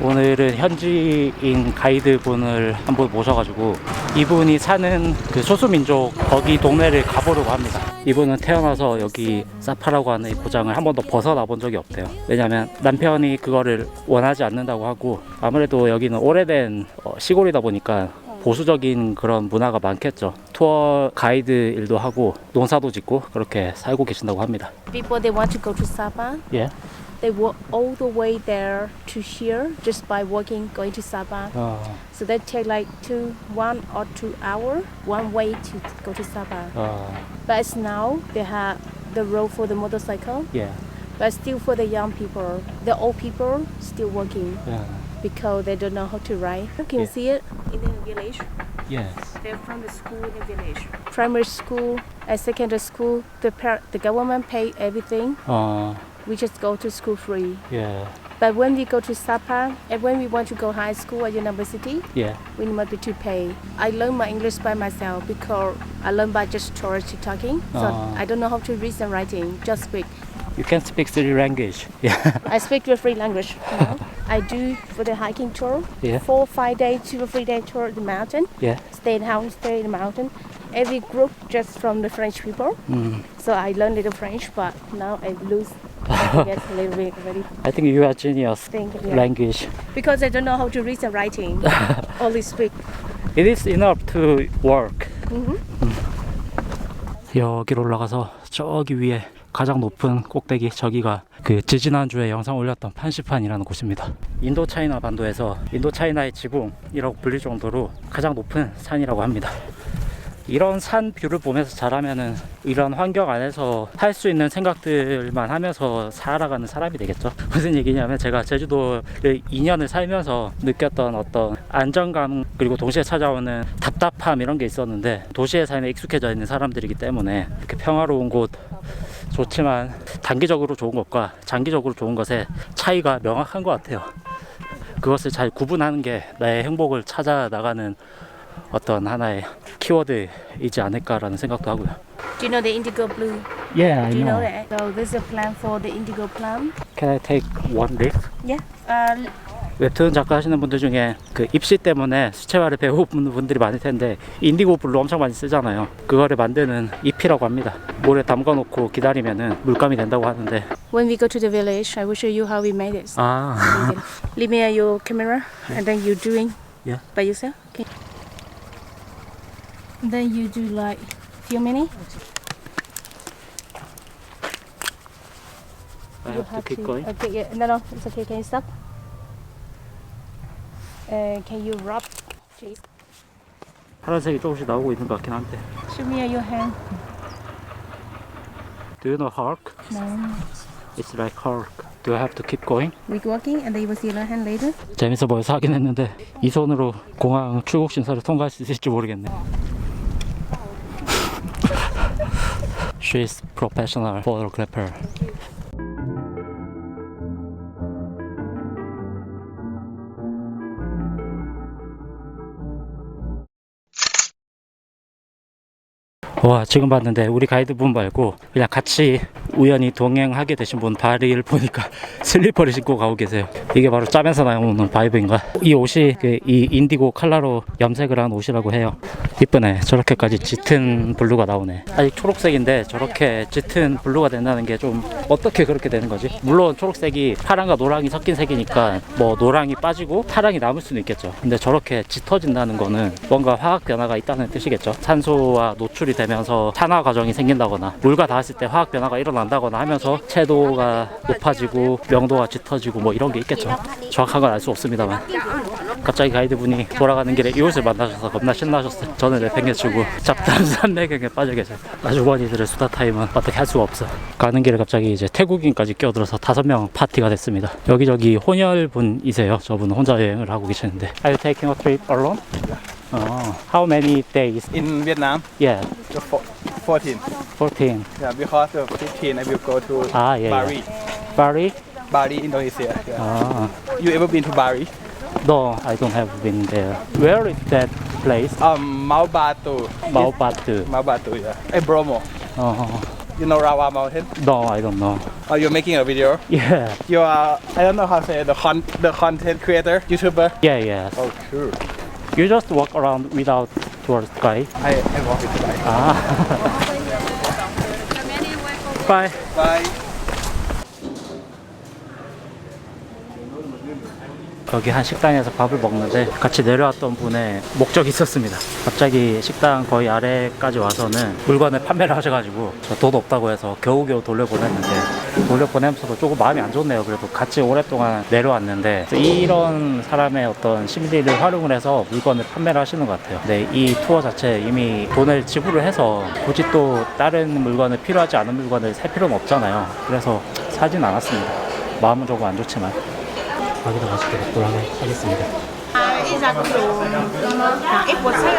오늘은 현지인 가이드분을 한분 모셔가지고 이분이 사는 그 소수민족 거기 동네를 가보려고 합니다. 이분은 태어나서 여기 사파라고 하는 이 고장을 한 번도 벗어나 본 적이 없대요. 왜냐면 남편이 그거를 원하지 않는다고 하고 아무래도 여기는 오래된 어, 시골이다 보니까 보수적인 그런 문화가 많겠죠. 투어 가이드 일도 하고 농사도 짓고 그렇게 살고 계신다고 합니다. People they want to go to Sapa, 예. They walk all the way there to here just by walking, going to Sabah. Oh. So they take like two, one or two hour one way to go to Sabah. Oh. But now they have the road for the motorcycle. Yeah. But still for the young people, the old people still walking. Yeah. Because they don't know how to ride. You can yeah. see it in the village. Yes. They're from the school in the village. Primary school and secondary school, the, par- the government pay everything. Uh we just go to school free. Yeah. But when we go to Sapa and when we want to go high school or university, yeah, we must to pay. I learn my English by myself because I learn by just tourist talking. So oh. I don't know how to read and writing, just speak. You can speak three language. Yeah. I speak the three language. I do for the hiking tour. Yeah. Four five days, two or three day tour the mountain. Yeah. Stay in house, stay in the mountain. Every group just from the French people. Mm. So I learned little French, but now I lose I forget a little bit already. I think you are genius. Think, yeah. Language. Because I don't know how to read and writing. Only speak. It is enough to work. Mhm. 여기로 올라가서 저기 위에 가장 높은 꼭대기 저기가 그 지지난주에 영상 올렸던 판시판이라는 곳입니다. 인도 차이나 반도에서 인도 차이나의 지붕이라고 불릴 정도로 가장 높은 산이라고 합니다. 이런 산 뷰를 보면서 자라면은 이런 환경 안에서 할 수 있는 생각들만 하면서 살아가는 사람이 되겠죠. 무슨 얘기냐면 제가 제주도를 2년을 살면서 느꼈던 어떤 안정감 그리고 동시에 찾아오는 답답함 이런 게 있었는데 도시의 삶에 익숙해져 있는 사람들이기 때문에 이렇게 평화로운 곳 좋지만 단기적으로 좋은 것과 장기적으로 좋은 것의 차이가 명확한 것 같아요. 그것을 잘 구분하는 게 나의 행복을 찾아 나가는 어떤 하나의 키워드이지 않을까라는 생각도 하고요. Do you know the indigo blue? Yeah, I Do you know that? So there's a plan for the indigo plum. Can I take one leaf? Yeah. Uh, 웹툰 작가 하시는 분들 중에 그 입시 때문에 수채화를 배우는 분들이 많을 텐데 인디고 블루 엄청 많이 쓰잖아요. 그거를 만드는 잎이라고 합니다. 물에 담가 놓고 기다리면은 물감이 된다고 하는데 when we go to the village, I will show you how we made it. 아 Leave me your camera, and then you doing Yeah. by yourself. Okay. And then you do like few minutes. I you have to keep going. Okay, yeah. No, no, it's okay. Can you stop? Uh, can you rub, please? 파란색이 조금씩 나오고 있는 것 같긴 한데. Show me your hand. Do you know hark? No. It's like hark. Do I have to keep going? We walking, and then you will see your hand later. 재밌어 보여서 하긴 했는데 이 손으로 공항 출국 심사를 통과할 수 있을지 모르겠네. She's professional photographer. 와 지금 봤는데 우리 가이드분 말고 그냥 같이 우연히 동행하게 되신 분 발을 보니까 슬리퍼를 신고 가고 계세요. 이게 바로 짬에서 나오는 바이브인가? 이 옷이 그 이 인디고 컬러로 염색을 한 옷이라고 해요. 이쁘네. 저렇게까지 짙은 블루가 나오네. 아직 초록색인데 저렇게 짙은 블루가 된다는 게 좀 어떻게 그렇게 되는 거지? 물론 초록색이 파랑과 노랑이 섞인 색이니까 뭐 노랑이 빠지고 파랑이 남을 수는 있겠죠. 근데 저렇게 짙어진다는 거는 뭔가 화학 변화가 있다는 뜻이겠죠. 산소와 노출이 되면서 산화 과정이 생긴다거나 물과 닿았을 때 화학 변화가 일어 난다거나 하면서 채도가 높아지고 명도가 짙어지고 뭐 이런 게 있겠죠. 정확한 건 알 수 없습니다만. 갑자기 가이드분이 돌아가는 길에 이 옷을 만나셔서 겁나 신나셨어요. 저는 내팽개치고 잡담 산매경에 빠져 계세요. 아주머니들의 수다 타임은 어떻게 할 수가 없어 가는 길에 갑자기 이제 태국인까지 끼어들어서 다섯 명 파티가 됐습니다. 여기저기 혼혈분이세요. 저분은 혼자 여행을 하고 계시는데. Are you taking a trip alone? 어, how many days? In Vietnam, Yeah, the fo- 14. 14 Yeah, because the 15 I will go to Ah, yeah, Bali. Bali? Bali, Indonesia. Yeah. Ah, You ever been to Bali? no, I don't have been there Where is that place? Um, Mount Batu. Mount Batu, yeah. Eh, Bromo. uh, You know Rawa Mountain? No, I don't know Oh, you're making a video. Yeah, You are. I don't know how to say it, the con the content creator, YouTuber. yeah, yeah. Oh, true. You just walk around without tourist guide. I I walk it today. Ah. Bye. Bye. 거기 한 식당에서 밥을 먹는데 같이 내려왔던 분의 목적이 있었습니다. 갑자기 식당 거의 아래까지 와서는 물건을 판매를 하셔가지고 저 돈 없다고 해서 겨우겨우 돌려보냈는데 돌려보내면서도 조금 마음이 안 좋네요. 그래도 같이 오랫동안 내려왔는데 이런 사람의 어떤 심리를 활용을 해서 물건을 판매를 하시는 것 같아요. 근데 이 투어 자체 이미 돈을 지불을 해서 굳이 또 다른 물건을 필요하지 않은 물건을 살 필요는 없잖아요. 그래서 사진 않았습니다. 마음은 조금 안 좋지만 가기도 맛있게 먹도록 하겠습니다. đủ hàng ít một xe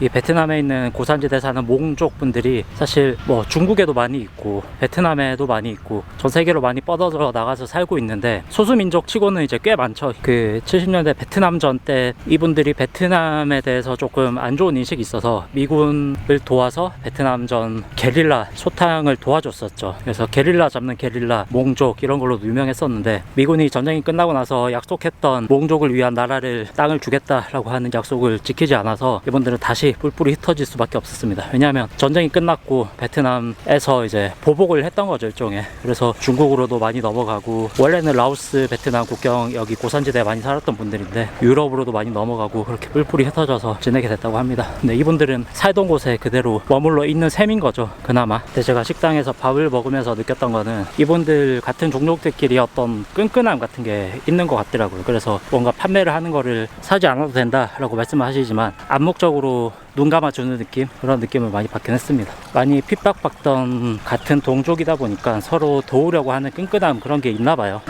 이 베트남에 있는 고산지대 사는 몽족 분들이 사실 뭐 중국에도 많이 있고 베트남에도 많이 있고 전 세계로 많이 뻗어져 나가서 살고 있는데 소수민족 치고는 이제 꽤 많죠. 그 70년대 베트남 전 때 이분들이 베트남에 대해서 조금 안 좋은 인식이 있어서 미군을 도와서 베트남 전 게릴라 소탕을 도와줬었죠. 그래서 게릴라 잡는 게릴라 몽족 이런 걸로 유명했었는데 미군이 전쟁이 끝나고 나서 약속했던 몽족을 위한 나라를 땅을 주겠다라고 하는 약 속을 지키지 않아서 이분들은 다시 뿔뿔이 흩어질 수밖에 없었습니다. 왜냐하면 전쟁이 끝났고 베트남에서 이제 보복을 했던 거죠 일종의. 그래서 중국으로도 많이 넘어가고 원래는 라오스 베트남 국경 여기 고산지대에 많이 살았던 분들인데 유럽으로도 많이 넘어가고 그렇게 뿔뿔이 흩어져서 지내게 됐다고 합니다. 근데 이분들은 살던 곳에 그대로 머물러 있는 셈인 거죠. 그나마. 근데 제가 식당에서 밥을 먹으면서 느꼈던 거는 이분들 같은 종족들끼리 어떤 끈끈함 같은 게 있는 것 같더라고요. 그래서 뭔가 판매를 하는 거를 사지 않아도 된다라고 말씀을 하시지만 암묵적으로 눈 감아주는 느낌 그런 느낌을 많이 받긴 했습니다. 많이 핍박받던 같은 동족이다 보니까 서로 도우려고 하는 끈끈함 그런 게 있나 봐요.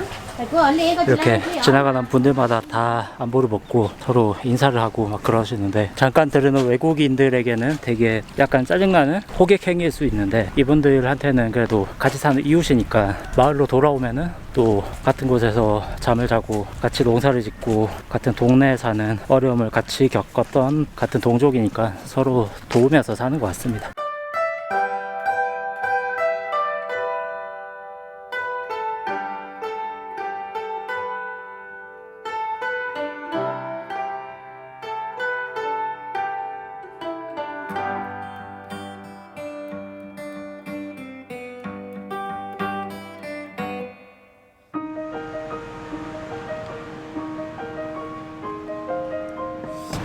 이렇게 cái 지나가는 분들마다 다 안보를 먹고 서로 인사를 하고 막 그러시는데 잠깐 들으는 외국인들에게는 되게 약간 짜증나는 호객 행위일 수 있는데 이분들한테는 그래도 같이 사는 이웃이니까 마을로 돌아오면은 또 같은 곳에서 잠을 자고 같이 농사를 짓고 같은 동네에 사는 어려움을 같이 겪었던 같은 동족이니까 서로 도우면서 사는 것 같습니다.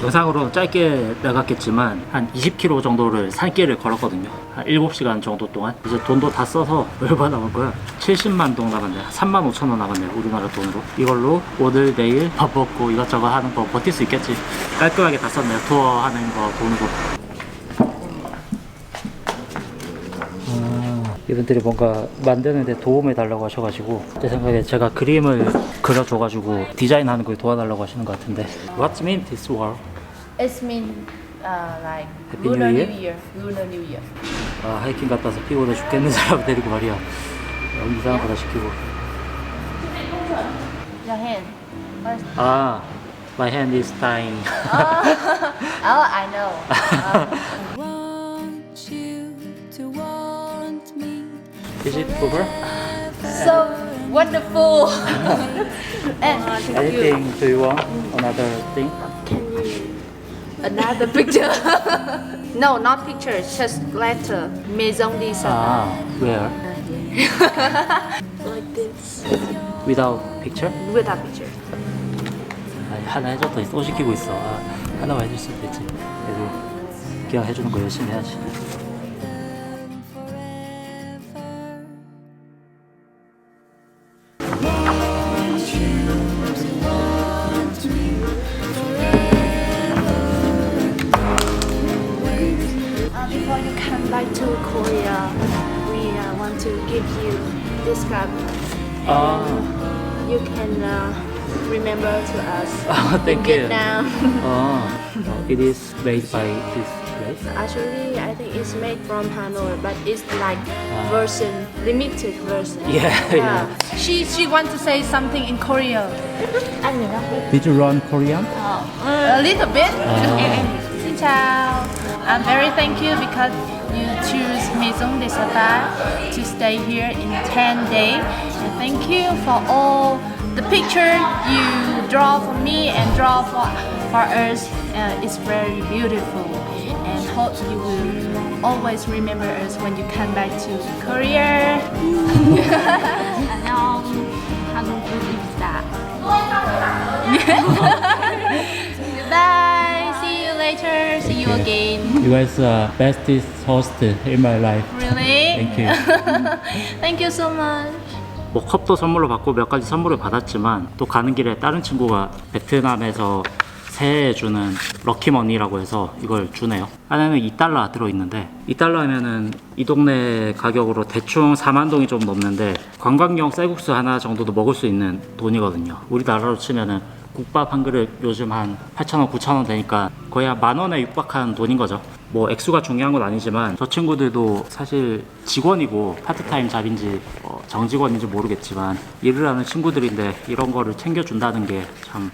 영상으로 짧게 나갔겠지만 한 20km 정도를 산길을 걸었거든요. 한 7시간 정도 동안. 이제 돈도 다 써서 얼마 남은 거야? 70만 동 남았네. 3만 5천 원 남았네. 우리나라 돈으로. 이걸로 오늘 내일 밥 먹고 이것저것 하는 거 버틸 수 있겠지. 깔끔하게 다 썼네요. 투어 하는 거 돈으로. 이분들이 뭔가 만드는데 도움을 달라고 하셔가지고 제 생각에 제가 그림을 그려줘가지고 디자인하는 걸 도와달라고 하시는 것 같은데 What mean this word? It mean uh, like Happy Lunar New New Year? Year. Lunar New Year. 아, 하이킹 갔다 와서 피곤해 죽겠는 사람 데리고 말이야 어, 이상한 거다 시키고 Your hand. First. 아 My hand is dying Oh, I know. Uh, want you to want me. Is it over? so wonderful. and Anything do you want? Another thing? Another picture. no, not picture. Just letter. Maison de 아, where? Like this. Without picture? Without picture. 아니, 하나 해줬더니 또 시키고 있어 아, 하나만 해줄 수도 있지 그래도 그냥 해주는 거 열심히 해야지 When you come back to Korea, we uh, want to give you this cup. Oh. Ah. You can uh, remember to us. Oh, thank in you. Vietnam. oh. it is made by this place. Actually, I think it's made from Hanoi, but it's like ah. version limited version. Yeah, yeah. She she wants to say something in Korean. Did you run Korean? Oh, a little bit. Ah. Xin chào. I'm very thank you because you choose Maison de Sata to stay here in 10 days. And thank you for all the picture you draw for me and draw for, for us. Uh, it's very beautiful and hope you will always remember us when you come back to Korea. and now, how long will that? later. See you again. You guys are bestest host in my life. Really? Thank you. Thank you so much. 뭐 컵도 선물로 받고 몇 가지 선물을 받았지만 또 가는 길에 다른 친구가 베트남에서 새해에 주는 럭키머니라고 해서 이걸 주네요. 안에는 2달러 들어있는데 2달러 하면은 이 동네 가격으로 대충 4만 동이 좀 넘는데 관광용 쌀국수 하나 정도도 먹을 수 있는 돈이거든요. 우리나라로 치면은 국밥 한 그릇 요즘 한 8,000원, 9,000원 되니까 거의 한만 원에 육박한 돈인 거죠. 뭐 액수가 중요한 건 아니지만 저 친구들도 사실 직원이고 파트타임 잡인지 어, 정직원인지 모르겠지만 일을 하는 친구들인데 이런 거를 챙겨준다는 게 참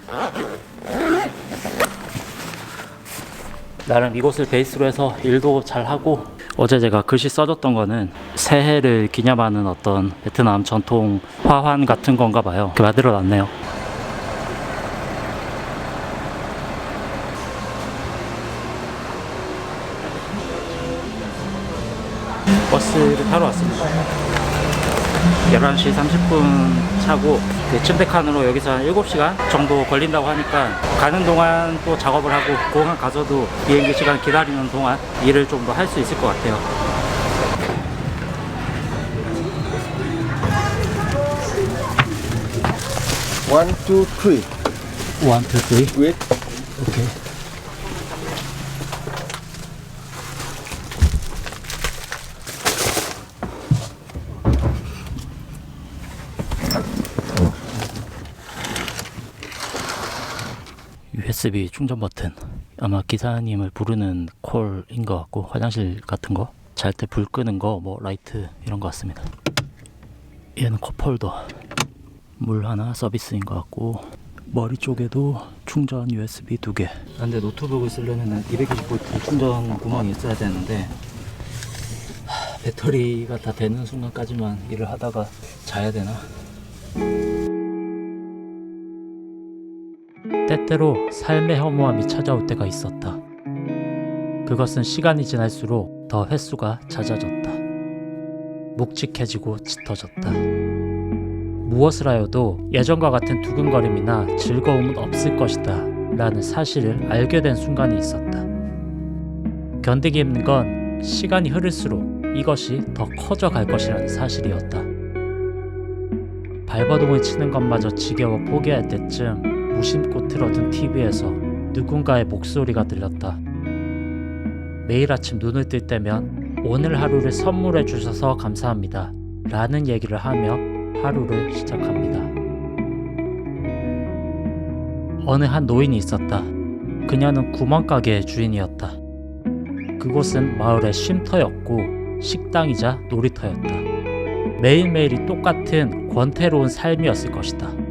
나름 이곳을 베이스로 해서 일도 잘 하고 어제 제가 글씨 써줬던 거는 새해를 기념하는 어떤 베트남 전통 화환 같은 건가 봐요. 만들어 놨네요. 버스를 타러 왔습니다. 11시 30분 차고 그 춘대칸으로 여기서 한 7시간 정도 걸린다고 하니까 가는 동안 또 작업을 하고 공항 가서도 비행기 시간 기다리는 동안 일을 좀 더 할 수 있을 것 같아요. One, two, three. Wait. USB 충전 버튼 아마 기사님을 부르는 콜인 것 같고 화장실 같은 거 잘 때 불 끄는 거 뭐 라이트 이런 것 같습니다 얘는 컵홀더 물 하나 서비스인 것 같고 머리 쪽에도 충전 USB 두 개. 근데 노트북을 쓰려면 220V 충전 구멍이 있어야 되는데 하, 배터리가 다 되는 순간까지만 일을 하다가 자야 되나? 때때로 삶의 허무함이 찾아올 때가 있었다. 그것은 시간이 지날수록 더 횟수가 잦아졌다. 묵직해지고 짙어졌다. 무엇을 하여도 예전과 같은 두근거림이나 즐거움은 없을 것이다 라는 사실을 알게 된 순간이 있었다. 견디기 힘든 건 시간이 흐를수록 이것이 더 커져 갈 것이라는 사실이었다. 발버둥을 치는 것마저 지겨워 포기할 때쯤 무심코 틀어둔 TV에서 누군가의 목소리가 들렸다. 매일 아침 눈을 뜰 때면 오늘 하루를 선물해 주셔서 감사합니다. 라는 얘기를 하며 하루를 시작합니다. 어느 한 노인이 있었다. 그녀는 구멍가게의 주인이었다. 그곳은 마을의 쉼터였고 식당이자 놀이터였다. 매일매일이 똑같은 권태로운 삶이었을 것이다.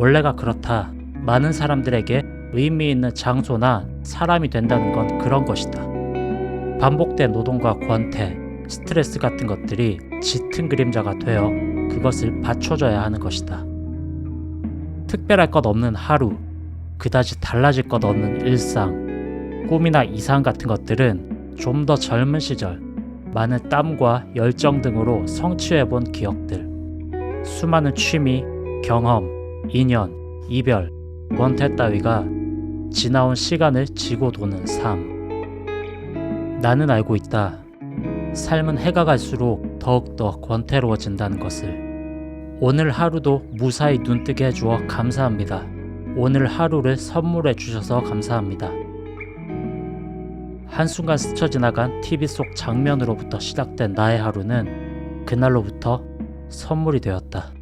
원래가 그렇다. 많은 사람들에게 의미 있는 장소나 사람이 된다는 건 그런 것이다. 반복된 노동과 권태, 스트레스 같은 것들이 짙은 그림자가 되어 그것을 받쳐줘야 하는 것이다. 특별할 것 없는 하루, 그다지 달라질 것 없는 일상, 꿈이나 이상 같은 것들은 좀 더 젊은 시절, 많은 땀과 열정 등으로 성취해본 기억들, 수많은 취미, 경험, 인연, 이별, 원태 따위가 지나온 시간을 지고 도는 삶. 나는 알고 있다. 삶은 해가 갈수록 더욱더 권태로워진다는 것을. 오늘 하루도 무사히 눈뜨게 해주어 감사합니다. 오늘 하루를 선물해 주셔서 감사합니다. 한순간 스쳐 지나간 TV 속 장면으로부터 시작된 나의 하루는 그날로부터 선물이 되었다.